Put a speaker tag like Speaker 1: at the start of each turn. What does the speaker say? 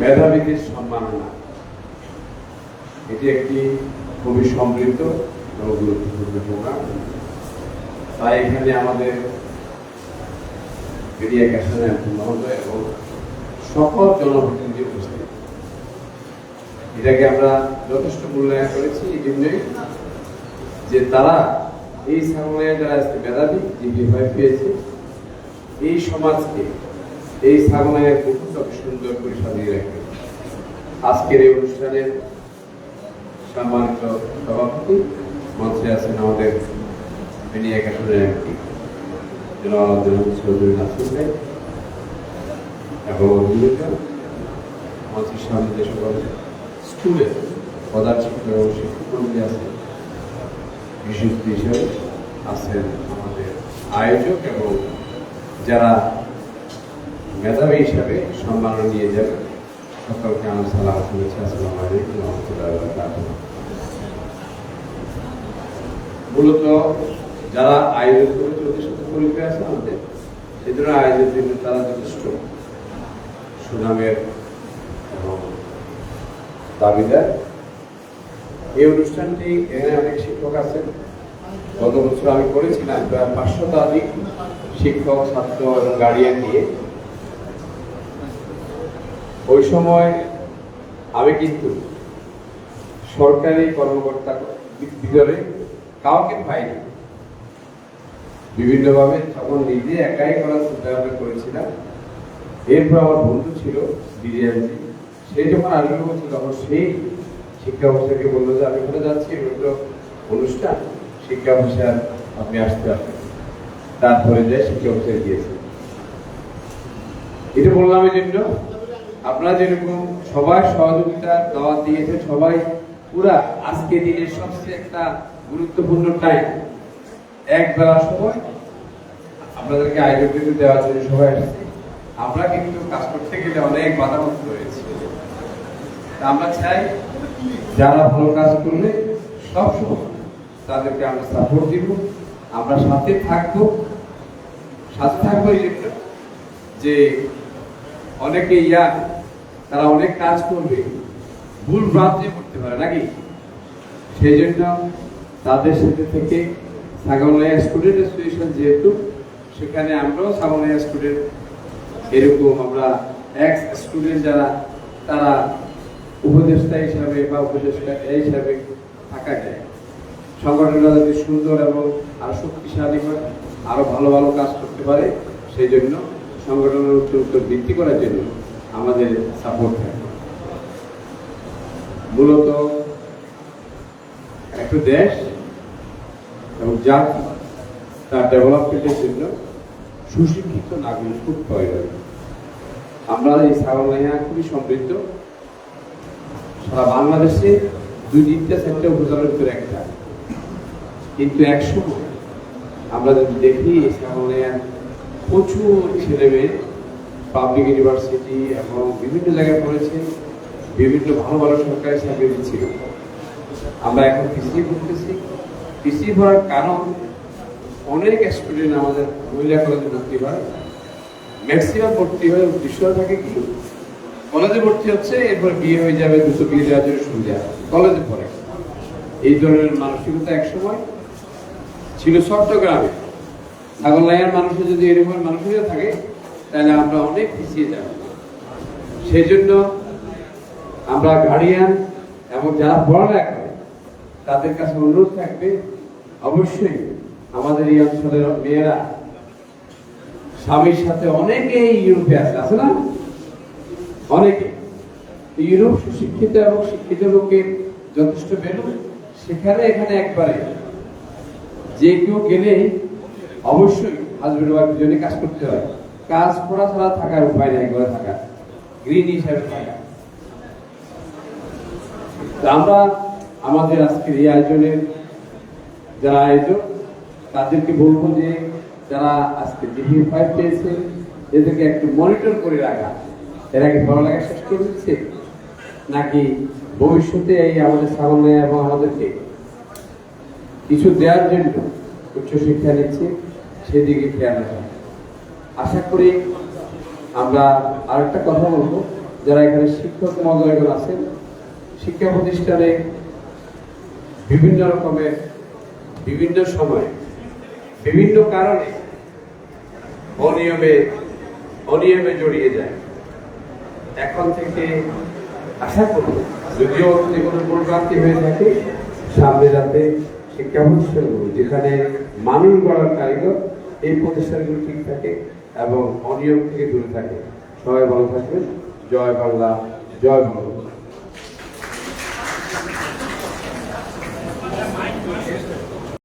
Speaker 1: মেধাবীদের সম্মাননা এটি একটি খুবই সমৃদ্ধ এবং গুরুত্বপূর্ণ প্রোগ্রাম। তাই এখানে আমাদের এবং সকল জনপ্রতিনিধি উপস্থিত। এটাকে আমরা যথেষ্ট মূল্যায়ন করেছি, এই জন্যই যে তারা এই সামনে যারা আজকে মেধাবী ডিগ্রি ফাইভ পেয়েছে এই সমাজকে এই সাগনায়ের বহুতকে সুন্দর করে সাজিয়ে রাখবে আজকের এই অনুষ্ঠানের সম্মানিত সভাপতি মঞ্চে আছেন আমাদের এবং শিক্ষক এবং আছেন আমাদের আয়োজক এবং যারা মেধাবী হিসাবে সম্মান নিয়ে যাবে। সকলকে আমার সালাম শুনেছি আসসালামু আলাইকুম রহমতুল্লাহ মূলত যারা আয়োজন করেছে, ওদের সাথে পরিচয় আছে আমাদের। আয়োজনের জন্য তারা যথেষ্ট সুনামের এবং দাবিদার। এই অনুষ্ঠানটি এখানে অনেক শিক্ষক আছেন। গত বছর আমি করেছিলাম, প্রায় পাঁচশো শিক্ষক, ছাত্র এবং গার্ডিয়ান নিয়ে। ওই সময় আমি কিন্তু সরকারি কর্মকর্তা ভিতরে কাউকে পাইনি। বিভিন্নভাবে তখন নিজে একাই করার চিন্তা ভাবনা করেছিলাম। এরপর আমার বন্ধু ছিল, বিরিয়ানি। সে যখন আসবে বলছিল তখন সেই শিক্ষা অফিসারকে বলল যে, আমি কোথায় যাচ্ছি? এগুলো অনুষ্ঠান। শিক্ষা অফিসার, আপনি আসতে আসবেন তারপরে যে শিক্ষা অফিসার গিয়েছে। এটা বললাম এই জন্য আপনারা যেরকম সবাই সহযোগিতা দাওয়াত দিয়েছে সবাই। পুরা আজকে দিনের সবচেয়ে একটা গুরুত্বপূর্ণ টাইম এক বেলা সময় আপনাদেরকে আয়োজন দেওয়ার জন্য সবাই এসেছে আমরা কিন্তু কাজ করতে গেলে অনেক বাধাগ্রস্ত রয়েছে আমরা চাই, যারা ভালো কাজ করলে সব সময় তাদেরকে আমরা সাপোর্ট দিব। আমরা সাথে থাকব। সাথে থাকব যে অনেকে ইয়া তারা অনেক কাজ করবে, ভুল ভ্রান্তি করতে পারে, নাকি? সেই জন্য তাদের সাথে থেকে সাগরনাইয়া স্টুডেন্ট অ্যাসোসিয়েশন যেহেতু, সেখানে আমরাও সাগরনাইয়া স্টুডেন্ট। এরকম আমরা এক্স স্টুডেন্ট যারা, তারা উপদেষ্টা হিসাবে বা উপদেষ্টা হিসাবে থাকা যায়। সংগঠনটা যদি সুন্দর এবং আরও শক্তিশালী হয়, আরও ভালো ভালো কাজ করতে পারে সেই জন্য সংগঠনের উত্তর উত্তর বৃদ্ধি করার জন্য। আমাদের সাপোর্ট থাকে মূলত একটা দেশ এবং জাতি তার ডেভেলপমেন্টের জন্য সুশিক্ষিত নাগরিক খুব প্রয়োজন। আমরা এই সাগরনাইয়া খুবই সমৃদ্ধ। সারা বাংলাদেশে দুই তিনটা চারটে উপজেলার ভিতরে একটা। কিন্তু একসময় আমরা যদি দেখি এই সাগরনাইয়া প্রচুর ছেলে মেয়ে পাবলিক ইউনিভার্সিটি এবং বিভিন্ন জায়গায় পড়েছে, বিভিন্ন ভালো ভালো সরকারি চাকরি দিচ্ছিল আমরা এখন পিছিয়ে পড়তেছি। পিছিয়ে পড়ার কারণ, অনেক স্টুডেন্ট আমাদের মহিলা কলেজে ভর্তি হয়। ম্যাক্সিমাম ভর্তি হয় উদ্দেশ্য থাকে কি? কলেজে ভর্তি হচ্ছে, এরপর বিয়ে হয়ে যাবে, দুটো বিয়ে দেওয়ার জন্য সুবিধা। কলেজে পড়ে। এই ধরনের মানসিকতা একসময় ছিল চট্টগ্রামে। ছাগলাইয়ের মানুষের যদি এরকম মানসিকতা থাকে তাহলে আমরা অনেক পিছিয়ে যাব। সেই জন্য আমরা গার্ডিয়ান এবং যারা পড়ালেখা করে, তাদের কাছে অনুরোধ থাকবে, অবশ্যই আমাদের এই অঞ্চলের মেয়েরা স্বামীর সাথে অনেকেই ইউরোপে আছে আছে না? অনেকে। ইউরোপ সুশিক্ষিত এবং শিক্ষিত লোকের যথেষ্ট বেরো সেখানে এখানে একবারে যে কেউ গেলে অবশ্যই হাজবেন্ড ওয়াইফ দুজনে কাজ করতে হয়। কাজ করা ছাড়া থাকার উপায় নেই, ঘরে থাকা। গৃহিণী হিসাবে থাকা। আমরা আমাদের আজকের এই আয়োজনের যারা আয়োজক, তাদেরকে বলব যে যারা আজকে ডিগ্রি ফাইভ পেয়েছে এদেরকে একটু মনিটর করে রাখা। এরা কি পড়ালেখা শেষ করে দিচ্ছে? নাকি ভবিষ্যতে এই আমাদের সামনে এবং আমাদেরকে কিছু দেওয়ার জন্য উচ্চশিক্ষা নিচ্ছে, সেদিকে খেয়াল রাখা। আশা করি আমরা আরেকটা কথা বলব। যারা এখানে শিক্ষক মহোদয়গণ আছেন, শিক্ষা প্রতিষ্ঠানে বিভিন্ন রকমের বিভিন্ন সময়, বিভিন্ন কারণে অনিয়মে অনিয়মে জড়িয়ে যায়। এখন থেকে আশা করব, যদিও যদি কোনো ভুলভ্রান্তি হয়ে থাকে, সামনে যাতে শিক্ষা প্রতিষ্ঠানগুলো, যেখানে মানুষ গড়ার কারিগর, এই প্রতিষ্ঠানগুলো ঠিক থাকে। এবং অনিয়ম থেকে দূরে থাকে সবাই ভালো থাকবেন। জয় বাংলা জয় বাংলা